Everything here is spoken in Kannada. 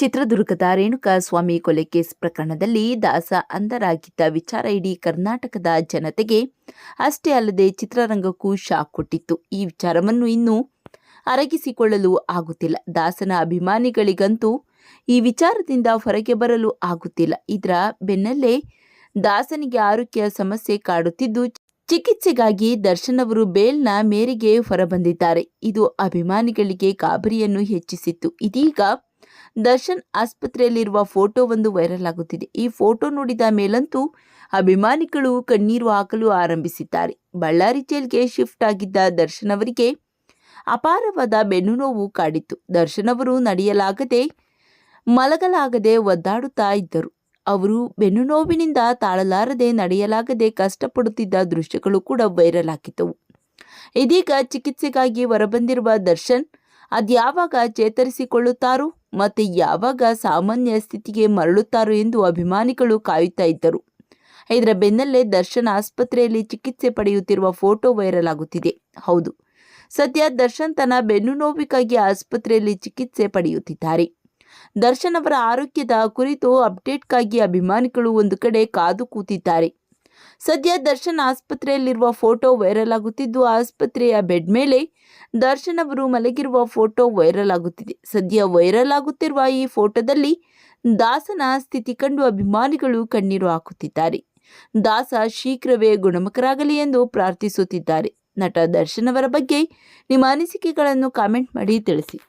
ಚಿತ್ರದುರ್ಗದ ರೇಣುಕಾ ಸ್ವಾಮಿ ಕೊಲೆ ಕೇಸ್ ಪ್ರಕರಣದಲ್ಲಿ ದಾಸ ಅಂಧರಾಗಿದ್ದ ವಿಚಾರ ಇಡೀ ಕರ್ನಾಟಕದ ಜನತೆಗೆ ಅಷ್ಟೇ ಅಲ್ಲದೆ ಚಿತ್ರರಂಗಕ್ಕೂ ಶಾಕ್ ಕೊಟ್ಟಿತ್ತು. ಈ ವಿಚಾರವನ್ನು ಇನ್ನೂ ಅರಗಿಸಿಕೊಳ್ಳಲು ಆಗುತ್ತಿಲ್ಲ. ದಾಸನ ಅಭಿಮಾನಿಗಳಿಗಂತೂ ಈ ವಿಚಾರದಿಂದ ಹೊರಗೆ ಬರಲು ಆಗುತ್ತಿಲ್ಲ. ಇದರ ಬೆನ್ನಲ್ಲೇ ದಾಸನಿಗೆ ಆರೋಗ್ಯ ಸಮಸ್ಯೆ ಕಾಡುತ್ತಿದ್ದು, ಚಿಕಿತ್ಸೆಗಾಗಿ ದರ್ಶನ್ ಅವರು ಬೇಲ್ನ ಮೇರೆಗೆ ಹೊರಬಂದಿದ್ದಾರೆ. ಇದು ಅಭಿಮಾನಿಗಳಿಗೆ ಗಾಬರಿಯನ್ನು ಹೆಚ್ಚಿಸಿತ್ತು. ಇದೀಗ ದರ್ಶನ್ ಆಸ್ಪತ್ರೆಯಲ್ಲಿರುವ ಫೋಟೋ ಒಂದು ವೈರಲ್ ಆಗುತ್ತಿದೆ. ಈ ಫೋಟೋ ನೋಡಿದ ಮೇಲಂತೂ ಅಭಿಮಾನಿಗಳು ಕಣ್ಣೀರು ಹಾಕಲು ಆರಂಭಿಸಿದ್ದಾರೆ. ಬಳ್ಳಾರಿ ಜೈಲ್ಗೆ ಶಿಫ್ಟ್ ಆಗಿದ್ದ ದರ್ಶನ್ ಅವರಿಗೆ ಅಪಾರವಾದ ಬೆನ್ನು ನೋವು ಕಾಡಿತ್ತು. ದರ್ಶನ್ ಅವರು ನಡೆಯಲಾಗದೆ ಮಲಗಲಾಗದೆ ಒದ್ದಾಡುತ್ತಾ ಇದ್ದರು. ಅವರು ಬೆನ್ನು ನೋವಿನಿಂದ ತಾಳಲಾರದೆ ನಡೆಯಲಾಗದೆ ಕಷ್ಟಪಡುತ್ತಿದ್ದ ದೃಶ್ಯಗಳು ಕೂಡ ವೈರಲ್ ಆಗಿದ್ದವು. ಇದೀಗ ಚಿಕಿತ್ಸೆಗಾಗಿ ಹೊರಬಂದಿರುವ ದರ್ಶನ್ ಅದ್ಯಾವಾಗ ಚೇತರಿಸಿಕೊಳ್ಳುತ್ತಾರೋ? ಮತ್ತೆ ಯಾವಾಗ ಸಾಮಾನ್ಯ ಸ್ಥಿತಿಗೆ ಮರಳುತ್ತಾರೋ ಎಂದು ಅಭಿಮಾನಿಗಳು ಕಾಯುತ್ತಾ ಇದ್ದರು. ಇದರ ಬೆನ್ನಲ್ಲೇ ದರ್ಶನ್ ಆಸ್ಪತ್ರೆಯಲ್ಲಿ ಚಿಕಿತ್ಸೆ ಪಡೆಯುತ್ತಿರುವ ಫೋಟೋ ವೈರಲ್ ಆಗುತ್ತಿದೆ. ಹೌದು, ಸದ್ಯ ದರ್ಶನ್ ತನ್ನ ಬೆನ್ನು ನೋವಿಗಾಗಿ ಆಸ್ಪತ್ರೆಯಲ್ಲಿ ಚಿಕಿತ್ಸೆ ಪಡೆಯುತ್ತಿದ್ದಾರೆ. ದರ್ಶನ್ ಅವರ ಆರೋಗ್ಯದ ಕುರಿತು ಅಪ್ಡೇಟ್ಗಾಗಿ ಅಭಿಮಾನಿಗಳು ಒಂದು ಕಡೆ ಕಾದು ಕೂತಿದ್ದಾರೆ. ಸದ್ಯ ದರ್ಶನ್ ಆಸ್ಪತ್ರೆಯಲ್ಲಿರುವ ಫೋಟೋ ವೈರಲ್ ಆಗುತ್ತಿದ್ದು, ಆಸ್ಪತ್ರೆಯ ಬೆಡ್ ಮೇಲೆ ದರ್ಶನ್ ಅವರು ಮಲಗಿರುವ ಫೋಟೋ ವೈರಲ್ ಆಗುತ್ತಿದೆ. ಸದ್ಯ ವೈರಲ್ ಆಗುತ್ತಿರುವ ಈ ಫೋಟೋದಲ್ಲಿ ದಾಸನ ಸ್ಥಿತಿ ಕಂಡು ಅಭಿಮಾನಿಗಳು ಕಣ್ಣೀರು ಹಾಕುತ್ತಿದ್ದಾರೆ. ದಾಸ ಶೀಘ್ರವೇ ಗುಣಮುಖರಾಗಲಿ ಎಂದು ಪ್ರಾರ್ಥಿಸುತ್ತಿದ್ದಾರೆ. ನಟ ದರ್ಶನ್ ಅವರ ಬಗ್ಗೆ ನಿಮ್ಮ ಅನಿಸಿಕೆಗಳನ್ನು ಕಾಮೆಂಟ್ ಮಾಡಿ ತಿಳಿಸಿ.